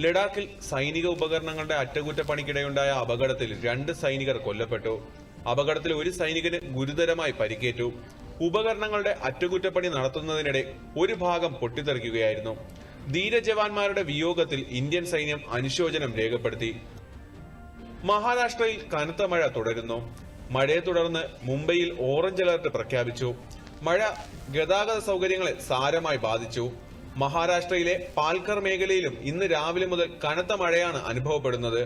ലഡാക്കിൽ സൈനിക ഉപകരണങ്ങളുടെ അറ്റകുറ്റപ്പണിക്കിടെയുണ്ടായ അപകടത്തിൽ രണ്ട് സൈനികർ കൊല്ലപ്പെട്ടു. അപകടത്തിൽ ഒരു സൈനികന് ഗുരുതരമായി പരിക്കേറ്റു. ഉപകരണങ്ങളുടെ അറ്റകുറ്റപ്പണി നടത്തുന്നതിനിടെ ഒരു ഭാഗം പൊട്ടിത്തെറിക്കുകയായിരുന്നു. ധീരജവാന്മാരുടെ വിയോഗത്തിൽ ഇന്ത്യൻ സൈന്യം അനുശോചനം രേഖപ്പെടുത്തി. മഹാരാഷ്ട്രയിൽ കനത്ത മഴ തുടരുന്നു. മഴയെ തുടർന്ന് മുംബൈയിൽ ഓറഞ്ച് അലർട്ട് പ്രഖ്യാപിച്ചു. മഴ ഗതാഗത സൗകര്യങ്ങളെ സാരമായി ബാധിച്ചു. മഹാരാഷ്ട്രയിലെ പാൽക്കർ മേഖലയിലും ഇന്ന് രാവിലെ മുതൽ കനത്ത മഴയാണ് അനുഭവപ്പെടുന്നത്.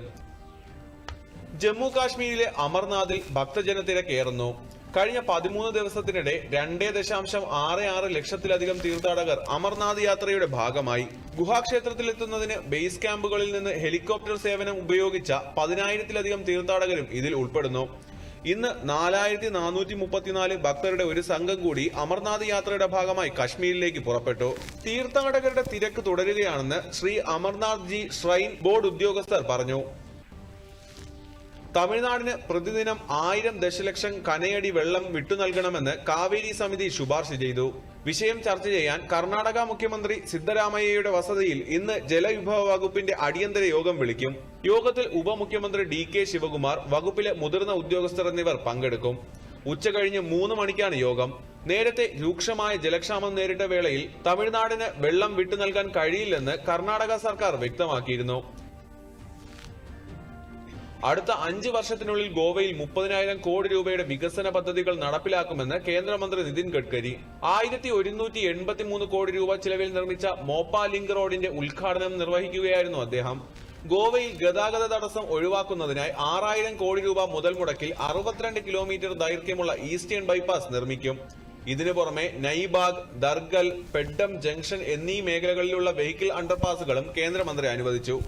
ജമ്മു കാശ്മീരിലെ അമർനാഥിൽ ഭക്തജനത്തിരക്കേറുന്നു കഴിഞ്ഞ പതിമൂന്ന് ദിവസത്തിനിടെ രണ്ടേ ദശാംശം ആറ് ആറ് ലക്ഷത്തിലധികം തീർത്ഥാടകർ അമർനാഥ് യാത്രയുടെ ഭാഗമായി. ഗുഹാക്ഷേത്രത്തിലെത്തുന്നതിന് ബേസ് ക്യാമ്പുകളിൽ നിന്ന് ഹെലികോപ്റ്റർ സേവനം ഉപയോഗിച്ച പതിനായിരത്തിലധികം തീർത്ഥാടകരും ഇതിൽ ഉൾപ്പെടുന്നു. ഇന്ന് നാലായിരത്തി നാനൂറ്റി മുപ്പത്തിനാല് ഭക്തരുടെ ഒരു സംഘം കൂടി അമർനാഥ് യാത്രയുടെ ഭാഗമായി കശ്മീരിലേക്ക് പുറപ്പെട്ടു. തീർത്ഥാടകരുടെ തിരക്ക് തുടരുകയാണെന്ന് ശ്രീ അമർനാഥ് ജി ഷ്രൈൻ ബോർഡ് ഉദ്യോഗസ്ഥർ പറഞ്ഞു. തമിഴ്നാടിന് പ്രതിദിനം ആയിരം ദശലക്ഷം കനയടി വെള്ളം വിട്ടു നൽകണമെന്ന് കാവേരി സമിതി ശുപാർശ ചെയ്തു. വിഷയം ചർച്ച ചെയ്യാൻ കർണാടക മുഖ്യമന്ത്രി സിദ്ധരാമയ്യയുടെ വസതിയിൽ ഇന്ന് ജലവിഭവ വകുപ്പിന്റെ അടിയന്തര യോഗം വിളിക്കും. യോഗത്തിൽ ഉപമുഖ്യമന്ത്രി ഡി കെ ശിവകുമാർ വകുപ്പിലെ മുതിർന്ന ഉദ്യോഗസ്ഥർ എന്നിവർ പങ്കെടുക്കും. ഉച്ചകഴിഞ്ഞ് മൂന്ന് മണിക്കാണ് യോഗം. നേരത്തെ രൂക്ഷമായ ജലക്ഷാമം നേരിട്ട വേളയിൽ തമിഴ്നാടിന് വെള്ളം വിട്ടു നൽകാൻ കഴിയില്ലെന്ന് കർണാടക സർക്കാർ വ്യക്തമാക്കിയിരുന്നു. അടുത്ത അഞ്ച് വർഷത്തിനുള്ളിൽ ഗോവയിൽ മുപ്പതിനായിരം കോടി രൂപയുടെ വികസന പദ്ധതികൾ നടപ്പിലാക്കുമെന്ന് കേന്ദ്രമന്ത്രി നിതിൻ ഗഡ്കരി. ആയിരത്തി ഒരുന്നൂറ്റി എൺപത്തി മൂന്ന് കോടി രൂപ ചിലവിൽ നിർമ്മിച്ച മോപ്പ ലിങ്ക് റോഡിന്റെ ഉദ്ഘാടനം നിർവഹിക്കുകയായിരുന്നു അദ്ദേഹം. ഗോവയിൽ ഗതാഗത തടസ്സം ഒഴിവാക്കുന്നതിനായി ആറായിരം കോടി രൂപ മുതൽ മുടക്കിൽ അറുപത്തിരണ്ട് കിലോമീറ്റർ ദൈർഘ്യമുള്ള ഈസ്റ്റേൺ ബൈപ്പാസ് നിർമ്മിക്കും. ഇതിനു പുറമെ നൈബാഗ് ദർഗൽ പെഡം ജംഗ്ഷൻ എന്നീ മേഖലകളിലുള്ള വെഹിക്കിൾ അണ്ടർപാസുകളും കേന്ദ്രമന്ത്രി അനുവദിച്ചു.